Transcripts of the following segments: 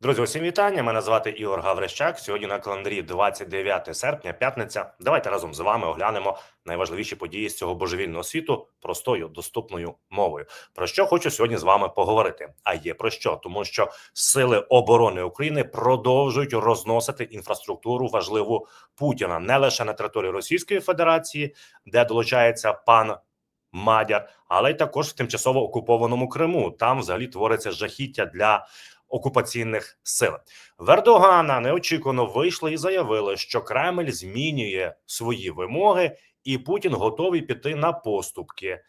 Друзі, усім вітання. Мене звати Ігор Гаврищак. Сьогодні на календарі 29 серпня, п'ятниця. Давайте разом з вами оглянемо найважливіші події з цього божевільного світу простою доступною мовою. Про що хочу сьогодні з вами поговорити? А є про що, тому що сили оборони України продовжують розносити інфраструктуру важливу Путіна не лише на території Російської Федерації, де долучається пан Мадяр, але й також в тимчасово окупованому Криму. Там взагалі твориться жахіття для окупаційних сил. В Ердогана неочікувано вийшли і заявили, що Кремль змінює свої вимоги, і Путін готовий піти на поступки.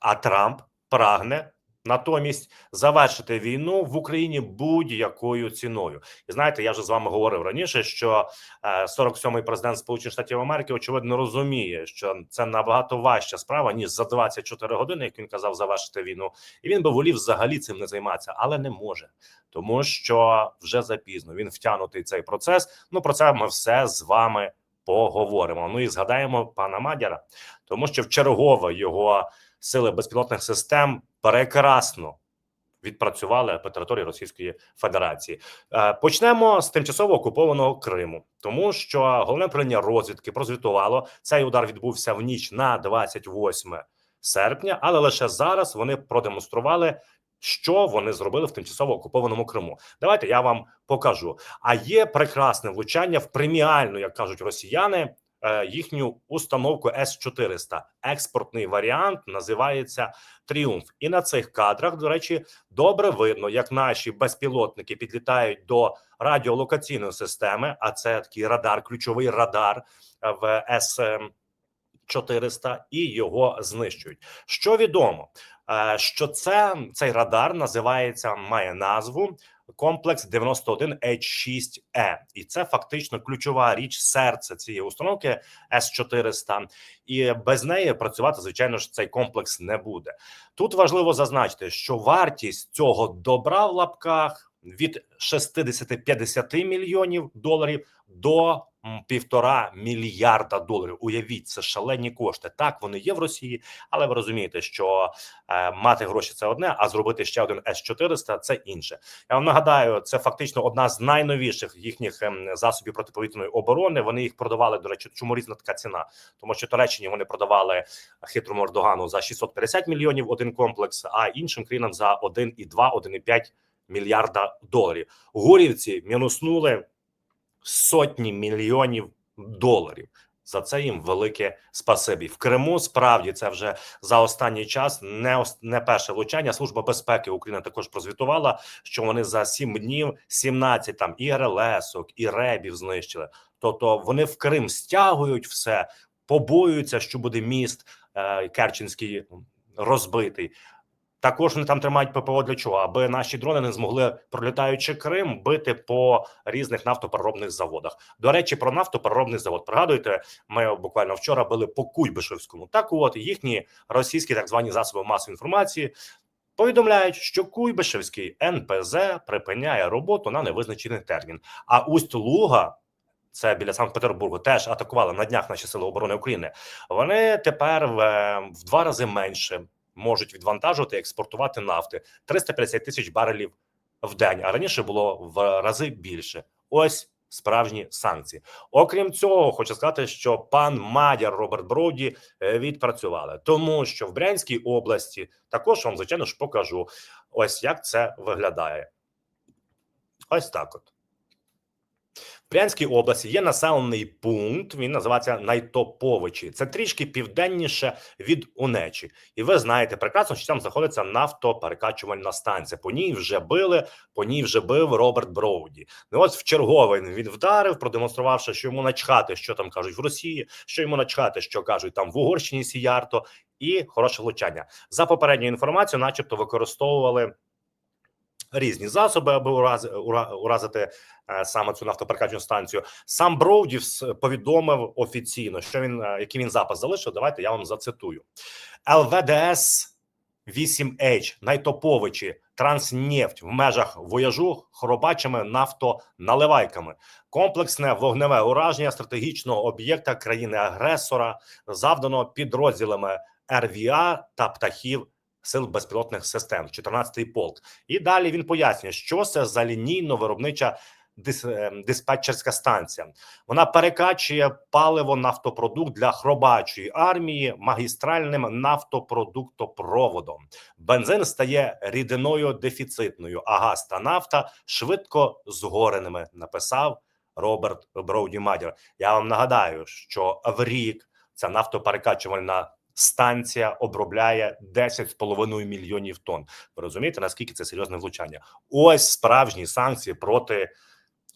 А Трамп прагне натомість завершити війну в Україні будь-якою ціною. І знаєте, я вже з вами говорив раніше, що е, 47-й президент Сполучених Штатів Америки очевидно розуміє, що це набагато важча справа ніж за 24 години, як він казав, завершити війну. І він би волів взагалі цим не займатися, але не може, тому що вже запізно він втягнутий цей процес. Ну про це ми все з вами поговоримо. Ну і згадаємо пана Мадяра, тому що в чергове його сили безпілотних систем прекрасно відпрацювали по території Російської Федерації. Е, Почнемо з тимчасово окупованого Криму, тому що головне управління розвідки прозвітувало цей удар відбувся в ніч на 28 серпня, але лише зараз вони продемонстрували. Що вони зробили в тимчасово окупованому Криму? Давайте я вам покажу. А є прекрасне влучання в преміальну, як кажуть росіяни, їхню установку С 400 Експортний варіант називається Тріумф. І на цих кадрах, до речі, добре видно, як наші безпілотники підлітають до радіолокаційної системи. А це такий радар, ключовий радар е, в С 400 і його знищують. Що відомо, Е, що це цей радар називається, має назву комплекс 91 H6E. і це фактично ключова річ серце цієї установки С 400 І без неї працювати, звичайно ж, цей комплекс не буде. Тут важливо зазначити, що вартість цього добра в лапках від 60-50 мільйонів доларів до півтора мільярда доларів. Уявіть, це шалені кошти. Так вони є в Росії, але ви розумієте, що е, мати гроші це одне, а зробити ще один С 400 це інше. Я вам нагадаю, це фактично одна з найновіших їхніх ем, засобів протиповітряної оборони. Вони їх продавали. До речі, чому різна така ціна? Тому що Туреччині вони продавали хитрому Ердогану за 650 мільйонів один комплекс, а іншим країнам за 1,2, 1,5 мільярда доларів. Гурівці мінуснули сотні мільйонів доларів. За це їм велике спасибі в Криму. Справді це вже за останній час не не перше влучання. Служба безпеки України також прозвітувала, що вони за 7 днів 17 там і РЛСок, і ребів знищили. Тобто вони в Крим стягують все, побоюються, що буде міст е, Керченський розбитий. Також вони там тримають ППО для чого? Аби наші дрони не змогли, пролітаючи Крим, бити по різних нафтопереробних заводах. До речі, про нафтопереробний завод. Пригадуєте, ми буквально вчора були по Куйбишевському. Так, от їхні російські так звані засоби масової інформації повідомляють, що Куйбишевський НПЗ припиняє роботу на невизначений термін. А усть Луга. Це біля Санкт-Петербургу теж атакували на днях наші сили оборони України. Вони тепер в, в два рази менше можуть відвантажувати експортувати нафти 350 тисяч барелів в день. А раніше було в рази більше. Ось справжні санкції. Окрім цього, хочу сказати, що пан Мадяр Роберт Броуді е, відпрацювали, тому що в Брянській області також вам звичайно ж покажу. Ось як це виглядає. Ось так от. Брянській області є населений пункт. Він називається Найтоповичі. Це трішки південніше від Унечі. І ви знаєте прекрасно, що там знаходиться нафтоперекачувальна станція. По ній вже били, по ній вже бив Роберт Броуді. Ну от в черговий він вдарив, продемонструвавши, що йому начхати, що там кажуть в Росії, що йому начхати, що кажуть там в Угорщині Сіярто, і хороше влучання. За попередньою інформацією, начебто, використовували. Різні засоби, аби урази, ура, уразити е, саме цю нафтоперекачувальну станцію. Сам Броудівс повідомив офіційно, що він е, який він запас залишив. Давайте я вам зацитую. ЛВДС 8H найтоповичі Транснефть в межах вояжу хоробачими нафтоналивайками, комплексне вогневе ураження стратегічного об'єкта країни-агресора, завдано підрозділами РВА та птахів сил безпілотних систем, 14-й полк. І далі він пояснює, що це за лінійно-виробнича е, диспетчерська станція. Вона перекачує паливо нафтопродукт для хробачої армії магістральним нафтопродуктопроводом. Бензин стає рідиною дефіцитною, а газ та нафта швидко згореними. Написав Роберт Броуді Мадір. Я вам нагадаю, що в рік ця нафтоперекачувальна станція обробляє 10,5 мільйонів тонн. Ви розумієте, наскільки це серйозне влучання? Ось справжні санкції проти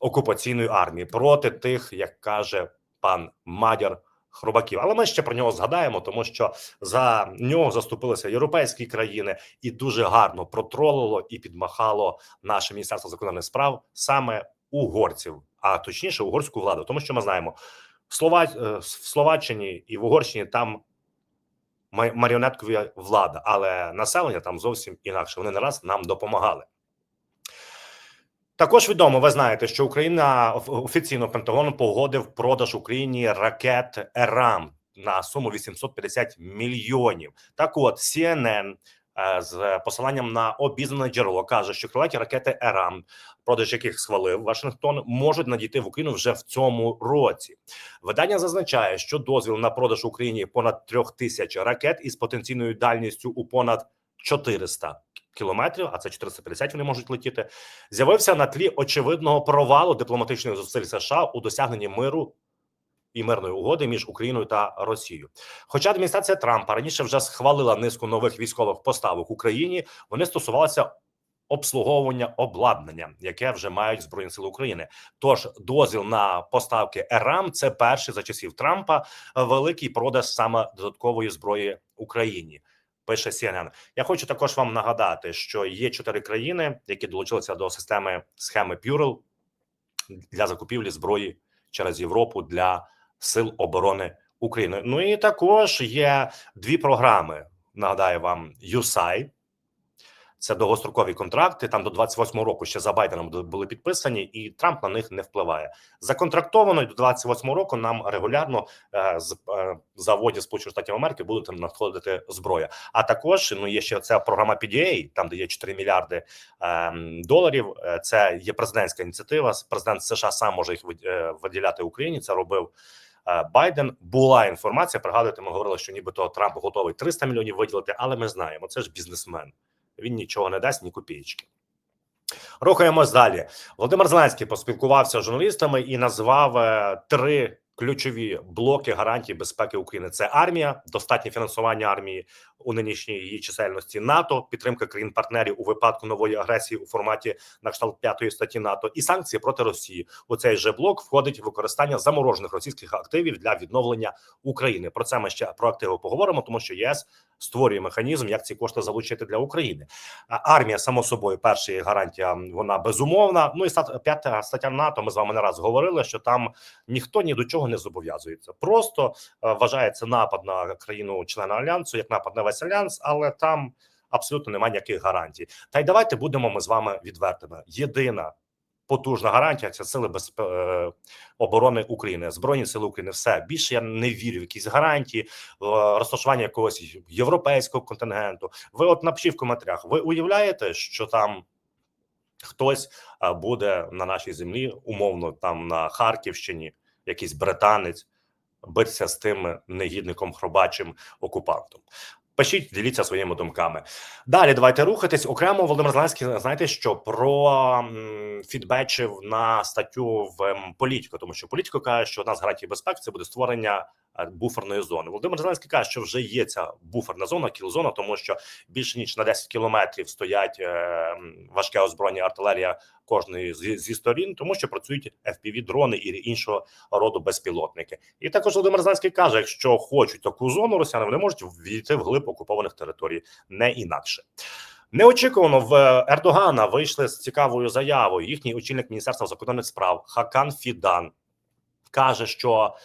окупаційної армії, проти тих, як каже пан Мадяр. Хробаків, але ми ще про нього згадаємо, тому що за нього заступилися європейські країни і дуже гарно протролило і підмахало наше міністерство закордонних справ саме угорців, а точніше угорську владу, тому що ми знаємо Слова е, в Словаччині і в Угорщині там ма- маріонеткові влада, але населення там зовсім інакше. Вони не раз нам допомагали. Також відомо, ви знаєте, що Україна офіційно Пентагон погодив продаж Україні ракет ЕРАМ на суму 850 мільйонів. Так, от CNN з посиланням на обізнане джерело каже, що крилаті ракети ЕРАМ, продаж яких схвалив Вашингтон, можуть надійти в Україну вже в цьому році. Видання зазначає, що дозвіл на продаж Україні понад трьох тисяч ракет із потенційною дальністю у понад 400 кілометрів, а це 450 вони можуть летіти. З'явився на тлі очевидного провалу дипломатичних зусиль США у досягненні миру і мирної угоди між Україною та Росією. Хоча адміністрація Трампа раніше вже схвалила низку нових військових поставок Україні, вони стосувалися обслуговування обладнання, яке вже мають збройні сили України. Тож дозвіл на поставки ЕРАМ це перший за часів Трампа великий продаж саме додаткової зброї Україні. Пише CNN. Я хочу також вам нагадати, що є чотири країни, які долучилися до системи схеми Пюрел для закупівлі зброї через Європу для сил оборони України. Ну і також є дві програми. Нагадаю вам USAID. Це довгострокові контракти. Там до 28 року ще за Байденом були підписані, і Трамп на них не впливає. Законтрактовано до 28 року нам регулярно е, з е, заводів Сполучених Штатів Америки будуть надходити зброя. А також ну є ще ця програма PDA, там де є 4 мільярди е, доларів. Це є президентська ініціатива. Президент США сам може їх е, виділяти Україні. Це робив. Е, Байден була інформація. Пригадуєте, ми говорили, що нібито Трамп готовий 300 мільйонів виділити, але ми знаємо, це ж бізнесмен. Він нічого не дасть, ні копієчки. Рухаємось далі. Володимир Зеленський поспілкувався з журналістами і назвав е, три ключові блоки гарантій безпеки України: це армія, достатнє фінансування армії у нинішній її чисельності НАТО, підтримка країн-партнерів у випадку нової агресії у форматі на кшталт п'ятої статті НАТО і санкції проти Росії. У цей же блок входить використання заморожених російських активів для відновлення України. Про це ми ще про активи поговоримо, тому що ЄС створює механізм, як ці кошти залучити для України. Армія, само собою, перша гарантія вона безумовна. Ну і п'ята стаття НАТО. Ми з вами не раз говорили, що там ніхто ні до чого не зобов'язується. Просто е, вважається напад на країну члена альянсу як напад на весь альянс, але там абсолютно немає ніяких гарантій. Та й давайте будемо ми з вами відвертими. Єдина потужна гарантія це сили безпе... е, оборони України, збройні сили України. Все більше я не вірю в якісь гарантії, в розташування якогось європейського контингенту. Ви от напишіть в коментарях. Ви уявляєте, що там хтось а, буде на нашій землі, умовно, там на Харківщині, якийсь британець, битися з тим негідником хробачим окупантом. Пишіть, діліться своїми думками. Далі давайте рухатись. Окремо Володимир Зеленський, знаєте, що про м, фідбечив на статтю в політику, тому що політико каже, що одна з гарантій безпеки це буде створення е, буферної зони. Володимир Зеленський каже, що вже є ця буферна зона, кіл-зона, тому що більше ніж на 10 кілометрів стоять е, важке озброєння артилерія кожної зі, зі сторін, тому що працюють fpv дрони і іншого роду безпілотники. І також Володимир Зеленський каже: якщо хочуть таку зону, росіяни вони можуть війти в глиб окупованих територій, не інакше. Неочікувано в Ердогана вийшли з цікавою заявою. Їхній очільник міністерства закордонних справ Хакан Фідан каже, що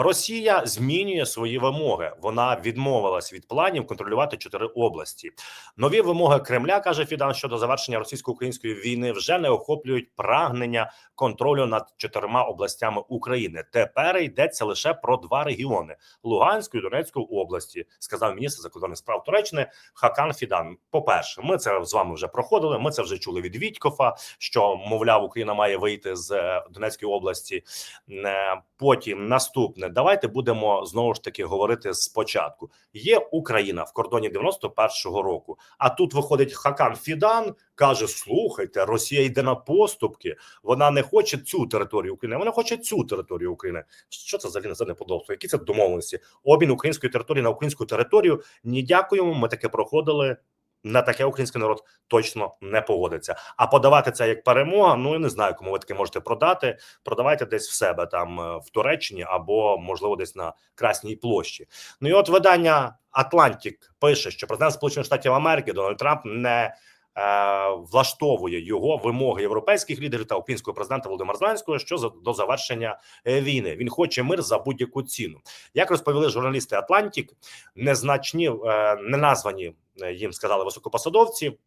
Росія змінює свої вимоги. Вона відмовилась від планів контролювати чотири області. Нові вимоги Кремля каже Фідан щодо завершення російсько-української війни вже не охоплюють прагнення контролю над чотирма областями України. Тепер йдеться лише про два регіони Луганської і Донецької області, сказав міністр закордонних справ Туреччини Хакан Фідан. По перше, ми це з вами вже проходили. Ми це вже чули від Вітькофа, що мовляв Україна має вийти з е, Донецької області. Е, Потім наступне, давайте будемо знову ж таки говорити спочатку. Є Україна в кордоні 91-го року. А тут виходить Хакан Фідан, каже: Слухайте, Росія йде на поступки. Вона не хоче цю територію України, вона хоче цю територію України. Що це взагалі за неподобство? Які це домовленості? Обмін української території на українську територію. Ні, дякуємо. Ми таке проходили. На таке український народ точно не погодиться. А подавати це як перемога. Ну я не знаю, кому ви таке можете продати. Продавайте десь в себе там е, в Туреччині або можливо десь на Красній площі. Ну і от видання Атлантик пише, що президент Сполучених Штатів Америки Дональд Трамп не влаштовує його вимоги європейських лідерів та українського президента Володимира Зеленського що до завершення е, війни. Він хоче мир за будь-яку ціну. Як розповіли журналісти Атлантик, незначні е, неназвані е, їм сказали високопосадовці.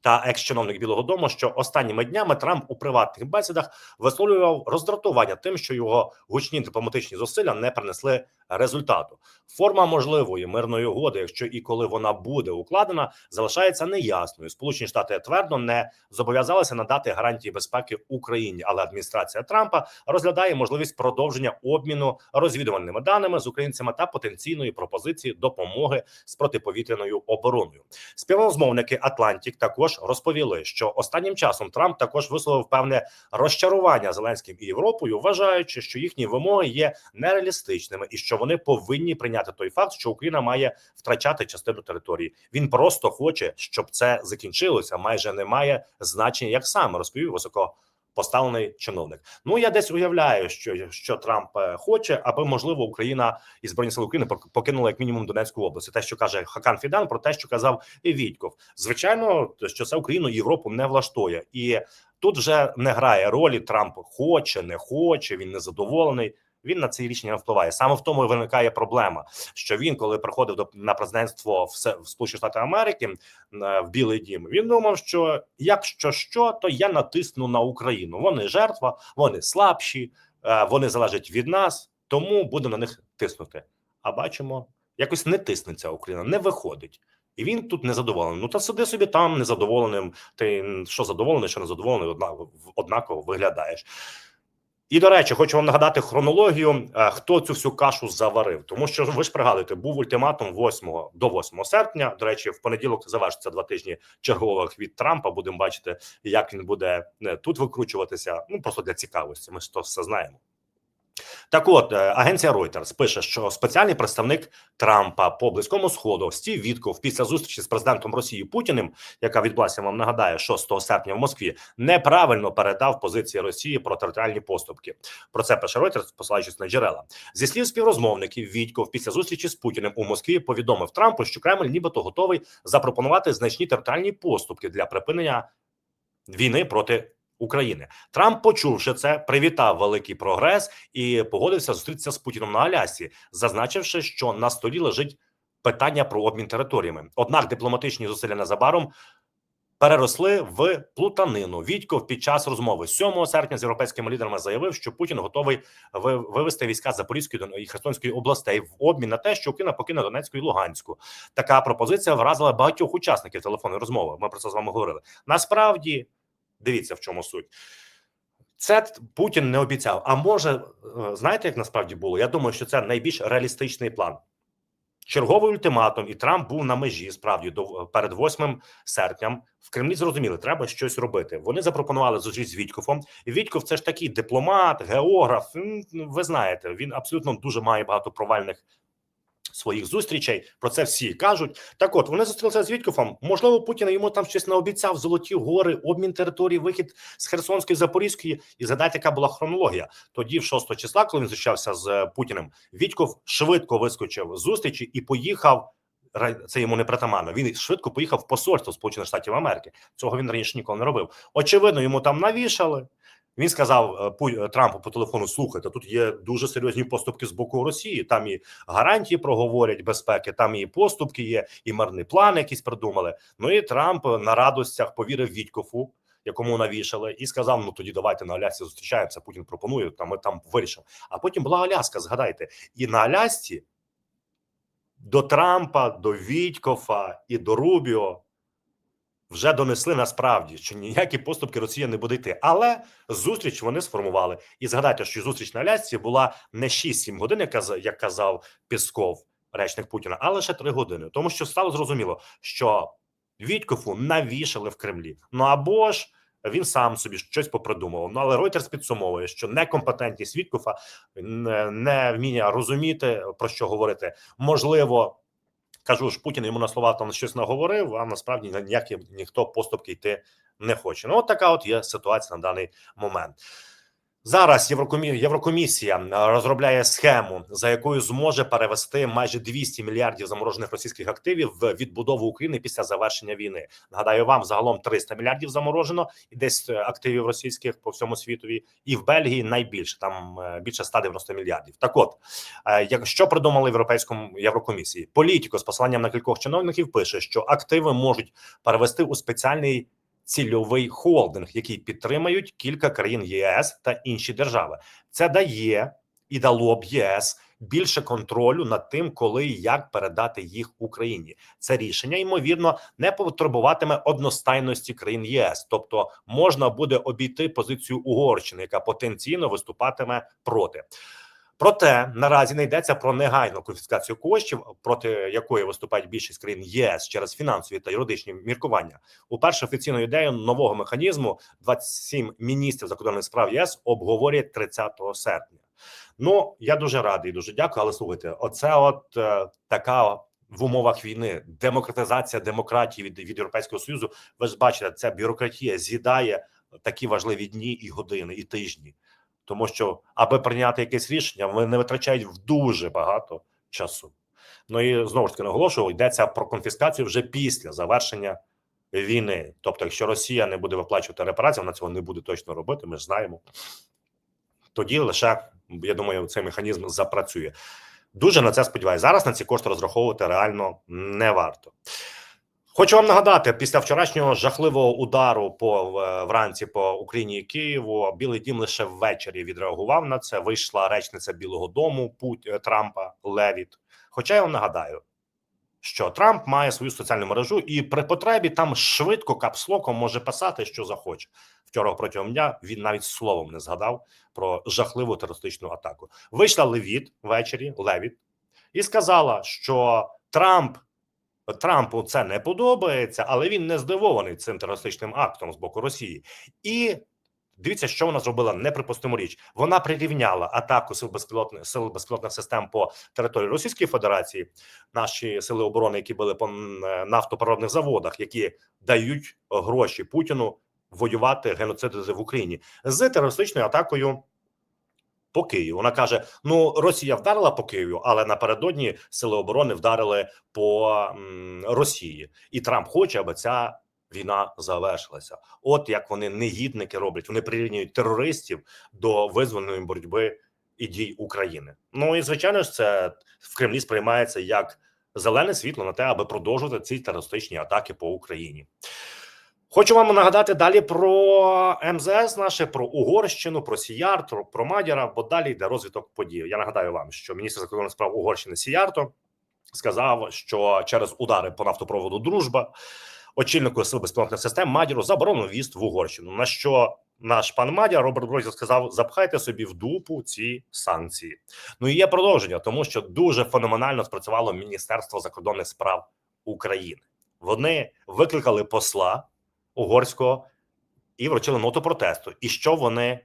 Та екс-чиновник Білого Дому, що останніми днями Трамп у приватних бесідах висловлював роздратування тим, що його гучні дипломатичні зусилля не принесли результату. Форма можливої мирної угоди, якщо і коли вона буде укладена, залишається неясною. Сполучені Штати твердо не зобов'язалися надати гарантії безпеки Україні, але адміністрація Трампа розглядає можливість продовження обміну розвідувальними даними з українцями та потенційної пропозиції допомоги з протиповітряною обороною. Співрозмовники Атлантик також розповіли, що останнім часом Трамп також висловив певне розчарування Зеленським і Європою, вважаючи, що їхні вимоги є нереалістичними і що вони повинні прийняти той факт, що Україна має втрачати частину території. Він просто хоче, щоб це закінчилося. Майже не має значення, як саме розповів високо. Поставлений чиновник. Ну я десь уявляю, що що Трамп е, хоче, аби можливо Україна і збройні сили України пок- покинули як мінімум Донецьку область. Те, що каже Хакан Фідан, про те, що казав і Вітьков. Звичайно, що це Україну Європу не влаштує, і тут вже не грає ролі. Трамп хоче, не хоче. Він незадоволений. Він на ці рішення впливає. Саме в тому і виникає проблема, що він, коли приходив до на президентство в, Сполучені Штати Америки е, в Білий Дім, він думав, що якщо що, то я натисну на Україну. Вони жертва, вони слабші, е, вони залежать від нас, тому будемо на них тиснути. А бачимо, якось не тиснеться Україна, не виходить. І він тут незадоволений. Ну та сиди собі там незадоволеним. Ти що задоволений, що незадоволений, однаково виглядаєш. І до речі, хочу вам нагадати хронологію, е, хто цю всю кашу заварив. Тому що ви ж пригадуєте, був ультиматум 8 до 8 серпня. До речі, в понеділок завершиться два тижні чергових від Трампа. Будемо бачити, як він буде е, тут викручуватися. Ну просто для цікавості. Ми ж то все знаємо. Так, от е, агенція Reuters пише, що спеціальний представник Трампа по близькому сходу Стів Вітков після зустрічі з президентом Росії Путіним, яка відбулася вам нагадаю, 6 серпня в Москві, неправильно передав позиції Росії про територіальні поступки. Про це пише Reuters, посилаючись на джерела. Зі слів співрозмовників, Вітьков після зустрічі з Путіним у Москві повідомив Трампу, що Кремль нібито готовий запропонувати значні територіальні поступки для припинення війни проти. України Трамп, почувши це, привітав великий прогрес і погодився зустрітися з Путіном на Алясі, зазначивши, що на столі лежить питання про обмін територіями. Однак дипломатичні зусилля незабаром переросли в плутанину. Вітьков під час розмови 7 серпня з європейськими лідерами заявив, що Путін готовий вивести війська Запорізької і Херсонської областей в обмін на те, що Україна покине Донецьку і Луганську. Така пропозиція вразила багатьох учасників телефонної розмови. Ми про це з вами говорили. Насправді, дивіться в чому суть. Це Путін не обіцяв. А може, е, знаєте, як насправді було? Я думаю, що це найбільш реалістичний план. Черговий ультиматум, і Трамп був на межі справді до перед 8 серпням. В Кремлі зрозуміли, треба щось робити. Вони запропонували зустріч з Вітькофом. Вітьков це ж такий дипломат, географ. Ви знаєте, він абсолютно дуже має багато провальних своїх зустрічей. Про це всі кажуть. Так, от вони зустрілися з Вітькофом. Можливо, Путін йому там щось наобіцяв: золоті гори, обмін території, вихід з Херсонської Запорізької. І згадайте, яка була хронологія. Тоді, в 6 числа, коли він зустрічався з е, Путіним, Вітьков швидко вискочив з зустрічі і поїхав. Це йому не притаманно. Він швидко поїхав в посольство Сполучених Штатів Америки. Цього він раніше ніколи не робив. Очевидно, йому там навішали. Він сказав е, Трампу по телефону: слухайте, тут є дуже серйозні поступки з боку Росії. Там і гарантії проговорять безпеки, там і поступки є, і мирний план якийсь придумали. Ну і Трамп на радостях повірив Вітькофу, якому навішали, і сказав: Ну тоді давайте на Алясці зустрічаємося. Путін пропонує, там ми там вирішимо. А потім була Аляска. Згадайте, і на Алясці до Трампа, до Вітькофа і до Рубіо вже донесли насправді, що ніякі поступки Росія не буде йти. Але зустріч вони сформували. І згадайте, що зустріч на Алясці була не 6-7 годин, як каз- як казав Пісков, речник Путіна, а лише 3 години. Тому що стало зрозуміло, що Вітькофу навішали в Кремлі. Ну або ж він сам собі щось попридумував. Ну але Reuters підсумовує, що некомпетентність Віткофа, не вміння розуміти про що говорити, можливо. Кажу ж, Путін йому на слова там щось наговорив, а насправді ніякі ніхто поступки йти не хоче. Ну, от така от є ситуація на даний момент. Зараз Єврокомі... Єврокомісія е, розробляє схему, за якою зможе перевести майже 200 мільярдів заморожених російських активів в відбудову України після завершення війни. Нагадаю вам, загалом 300 мільярдів заморожено і десь е, активів російських по всьому світові, і в Бельгії найбільше там е, більше 190 мільярдів. Так, от якщо придумали європейському Єврокомісії, політико з посиланням на кількох чиновників пише, що активи можуть перевести у спеціальний цільовий холдинг, який підтримають кілька країн ЄС та інші держави. Це дає і дало б ЄС більше контролю над тим, коли і як передати їх Україні. Це рішення ймовірно не потребуватиме одностайності країн ЄС, тобто можна буде обійти позицію Угорщини, яка потенційно виступатиме проти. Проте наразі не йдеться про негайну конфіскацію коштів, проти якої виступають більшість країн ЄС через фінансові та юридичні міркування. Уперше офіційну ідею нового механізму 27 міністрів закордонних справ ЄС обговорять 30 серпня. Ну я дуже радий, дуже дякую. Але слухайте, оце от е, така в умовах війни демократизація демократії від, від Європейського союзу. Ви ж бачите, ця бюрократія з'їдає такі важливі дні і години, і тижні тому що аби прийняти якесь рішення, вони витрачають в дуже багато часу. Ну і знову ж таки наголошую, йдеться про конфіскацію вже після завершення війни. Тобто, якщо Росія не буде виплачувати репарації, вона цього не буде точно робити. Ми ж знаємо. Тоді лише я думаю, цей механізм запрацює. Дуже на це сподіваюся. Зараз на ці кошти розраховувати реально не варто. Хочу вам нагадати, після вчорашнього жахливого удару по вранці по Україні і Києву, Білий Дім лише ввечері відреагував на це. Вийшла речниця Білого Дому Путь е, Трампа Левіт. Хоча я вам нагадаю, що Трамп має свою соціальну мережу, і при потребі там швидко капслоком може писати, що захоче. Вчора протягом дня він навіть словом не згадав про жахливу терористичну атаку. Вийшла Левіт ввечері, Левіт, і сказала, що Трамп. Трампу це не подобається, але він не здивований цим терористичним актом з боку Росії. І дивіться, що вона зробила неприпустиму річ. Вона прирівняла атаку сил безпілотних сил безпілотних систем по території Російської Федерації, наші сили оборони, які були по е, нафтопереробних заводах, які дають гроші Путіну воювати геноцидити в Україні з терористичною атакою. По Києву вона каже: Ну, Росія вдарила по Києву, але напередодні сили оборони вдарили по м, Росії, і Трамп хоче, аби ця війна завершилася. От як вони негідники роблять. Вони прирівнюють терористів до визвольної боротьби і дій України. Ну і звичайно ж, це в Кремлі сприймається як зелене світло на те, аби продовжувати ці терористичні атаки по Україні. Хочу вам нагадати далі про МЗС наше, про Угорщину, про Сіярто, про Мадяра, бо далі йде розвиток подій. Я нагадаю вам, що міністр закордонних справ Угорщини Сіярто сказав, що через удари по нафтопроводу Дружба очільнику сил безпілотних систем Мадяру заборонено в'їзд в Угорщину. На що наш пан Мадяр Роберт Бройзер сказав: запхайте собі в дупу ці санкції. Ну і є продовження, тому що дуже феноменально спрацювало Міністерство закордонних справ України. Вони викликали посла угорського і вручили ноту протесту. І що вони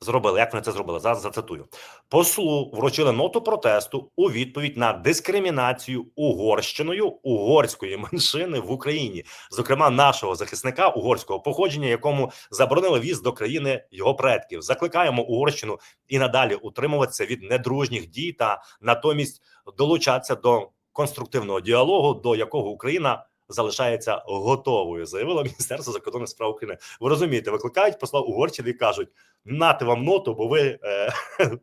зробили? Як вони це зробили? Зараз зацитую. Послу вручили ноту протесту у відповідь на дискримінацію угорщиною угорської меншини в Україні, зокрема нашого захисника угорського походження, якому заборонили в'їзд до країни його предків. Закликаємо Угорщину і надалі утримуватися від недружніх дій та натомість долучатися до конструктивного діалогу, до якого Україна залишається готовою, заявило Міністерство закордонних справ України. Ви розумієте, викликають посла Угорщини і кажуть: нати вам ноту, бо ви е,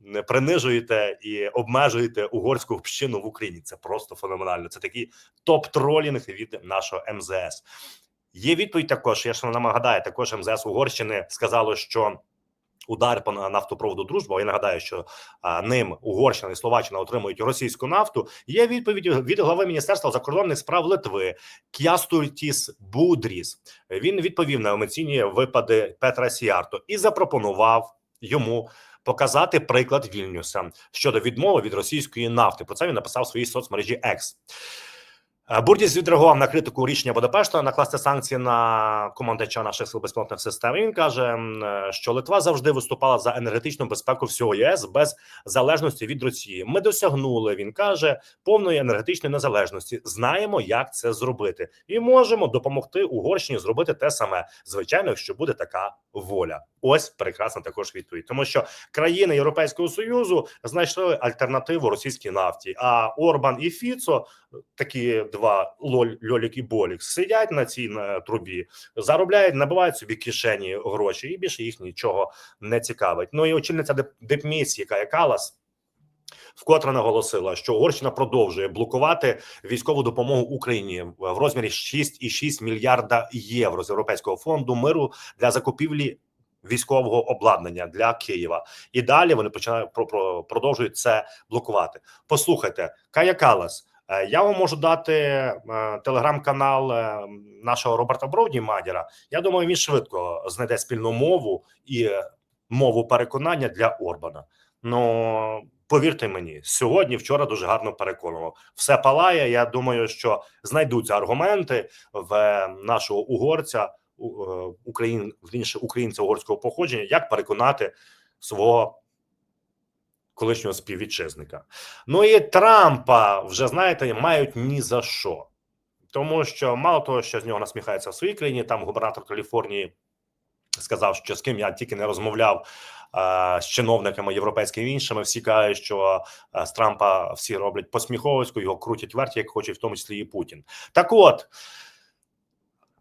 не принижуєте і обмежуєте угорську общину в Україні. Це просто феноменально. Це такий топ-тролінг від нашого МЗС. Є відповідь також. Я ж нагадаю, також МЗС Угорщини сказало, що удар по нафтопроводу дружба. Я нагадаю, що ним Угорщина і Словаччина отримують російську нафту. Є відповідь від глави міністерства закордонних справ Литви Кястультіс Будріс. Він відповів на емоційні випади Петра Сіарто і запропонував йому. Показати приклад Вільнюса щодо відмови від російської нафти. Про це він написав в своїй соцмережі X. Е, Бурдіс відреагував на критику рішення Будапешта накласти санкції на командача наших сил безпілотних систем. Він каже, е, що Литва завжди виступала за енергетичну безпеку всього ЄС без залежності від Росії. Ми досягнули. Він каже повної енергетичної незалежності. Знаємо, як це зробити, і можемо допомогти Угорщині зробити те саме. Звичайно, якщо буде така воля. Ось прекрасна також відповідь, тому що країни Європейського союзу знайшли альтернативу російській нафті. А Орбан і Фіцо такі два льолік і болік сидять на цій трубі, заробляють, набивають собі кишені гроші, і більше їх нічого не цікавить. Ну і очільниця деп- депмісії Кая Калас вкотре наголосила, що Угорщина продовжує блокувати військову допомогу Україні в розмірі 6,6 мільярда євро з Європейського фонду миру для закупівлі. Військового обладнання для Києва і далі вони починають про, про продовжують це блокувати. Послухайте, Кая Калас, Е, Я вам можу дати е, телеграм-канал е, нашого Роберта Бровді Мадіра. Я думаю, він швидко знайде спільну мову і мову переконання для Орбана. Ну повірте мені, сьогодні, вчора дуже гарно переконував. Все палає. Я думаю, що знайдуться аргументи в нашого угорця, е, україн, вірніше, українця угорського походження, як переконати свого колишнього співвітчизника. Ну і Трампа вже знаєте, мають ні за що, тому що мало того, що з нього насміхаються в своїй країні, там губернатор Каліфорнії сказав, що з ким я тільки не розмовляв е, з чиновниками європейськими іншими. Всі кажуть, що е, з Трампа всі роблять посміховиську, його крутять верть, як хоче, в тому числі і Путін. Так от.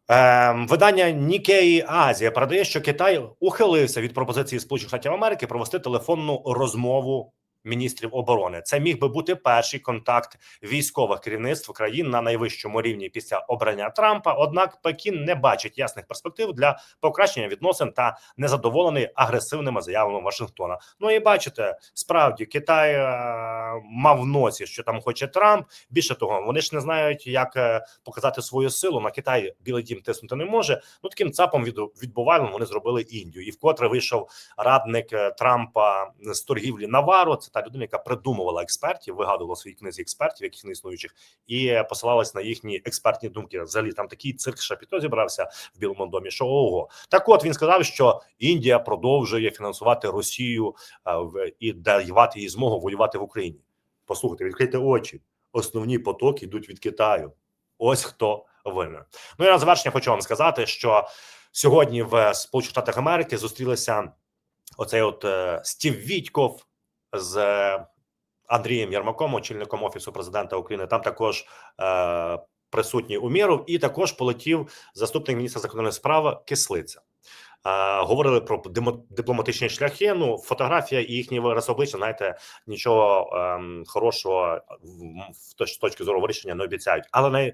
Ем, видання Нікеї Азія передає, що Китай ухилився від пропозиції Сполучених Штатів Америки провести телефонну розмову міністрів оборони. Це міг би бути перший контакт військових керівництв країн на найвищому рівні після обрання Трампа. Однак Пекін не бачить ясних перспектив для покращення відносин та незадоволений агресивними заявами Вашингтона. Ну і бачите, справді Китай е, мав носі, що там хоче Трамп. Більше того, вони ж не знають, як е, показати свою силу. На Китай Білий Дім тиснути не може. Ну таким цапом від відбувальним вони зробили Індію, і вкотре вийшов радник е, Трампа з торгівлі Наваро. Це та людина, яка придумувала експертів, вигадувала в своїй книзі експертів, яких не існуючих, і посилалась на їхні експертні думки. Взагалі там такий цирк шапіто зібрався в Білому домі. Що ого, так от він сказав, що Індія продовжує фінансувати Росію е, і давати їй змогу воювати в Україні. Послухайте, відкрийте очі. Основні потоки йдуть від Китаю. Ось хто винен. Ну і на завершення хочу вам сказати, що сьогодні в Сполучених Штатах Америки зустрілися оцей от е, Стів Вітьков з е, Андрієм Ярмаком, очільником офісу президента України. Там також е, присутній Умєров, і також полетів заступник міністра закордонних справ Кислиця. Е, говорили про дипломатичні шляхи. Ну, фотографія і їхній вираз обличчя, знаєте, нічого ем, хорошого в- з точки зору вирішення не обіцяють. Але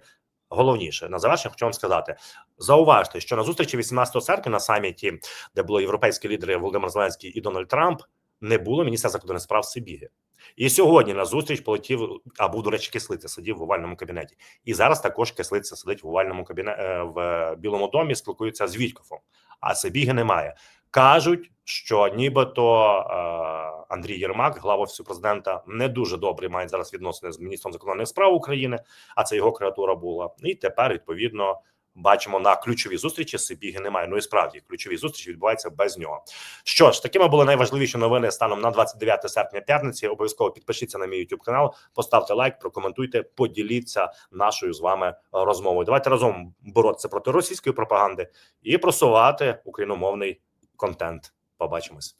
найголовніше на завершення хочу вам сказати: зауважте, що на зустрічі 18 серпня на саміті, де були європейські лідери Володимир Зеленський і Дональд Трамп, не було міністра закордонних справ Сибіги. І сьогодні на зустріч полетів, а був, до речі, кислиця сидів в овальному кабінеті. І зараз також кислиця сидить в овальному кабінеті в Білому домі, спілкується з Вітькофом, а Сибіги немає. Кажуть, що нібито е, Андрій Єрмак, глава офісу президента, не дуже добре має зараз відносини з міністром закордонних справ України, а це його креатура була. І тепер відповідно бачимо на ключові зустрічі. Сибіги немає. Ну і справді ключові зустрічі відбуваються без нього. Що ж, такими були найважливіші новини станом на 29 серпня п'ятниці. Обов'язково підпишіться на мій YouTube канал, поставте лайк, прокоментуйте, поділіться нашою з вами розмовою. Давайте разом боротися проти російської пропаганди і просувати україномовний контент. Побачимось.